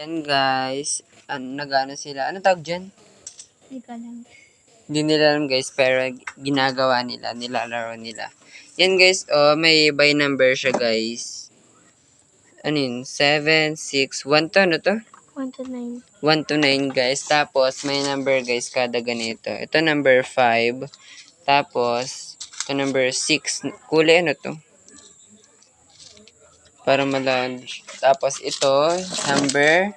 Yan guys, ano, nagano sila. Ano tawag dyan? Hindi ko alam. Hindi nila alam guys, pero ginagawa nila, nilalaro nila. Yan guys, oh, may by number siya guys. Ano yun? 7, 6, 1 to, ano to? 1 to 9. 1 to 9 guys. Tapos, may number guys kada ganito. Ito number 5. Tapos, ito number 6. Kulay ano to? Para malan. Tapos, ito, number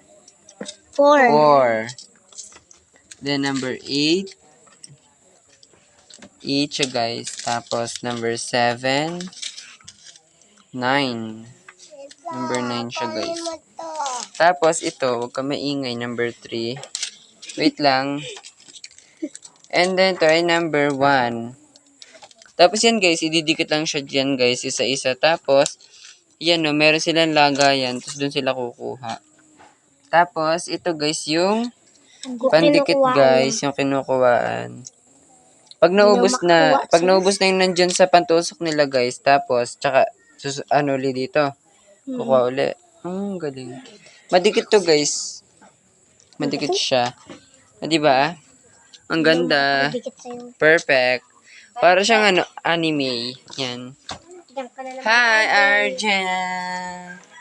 4. 4. Then, number 8. 8 siya guys. Tapos, number 7. 9. Number 9 siya guys. Tapos, ito, huwag ka maingay, number 3. Wait lang. And then, ito ay number 1. Tapos yan guys, ididikit lang siya dyan guys, isa-isa. Tapos, yan no, meron silang lagayan. Tapos doon sila kukuha. Tapos, ito guys, yung pandikit guys, yung kinukuhaan. Pag naubos na, pag naubos na yung nandyan sa pantusok nila guys, tapos, tsaka, sus, ano ulit dito, kukuha uli. Hmm, galing. Madikit to guys. Madikit siya. Ah, di ba? Ang ganda. Perfect. Para siyang ano, anime. Yan. Diyan ka na lang. Hi, Arjana!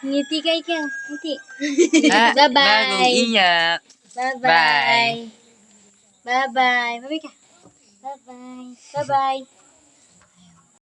Ngiti kay Kel. Ngiti. Ha, Bye-bye. Bagong iyak. Bye-bye. Bye-bye. Bye-bye ka. Bye-bye. Bye-bye.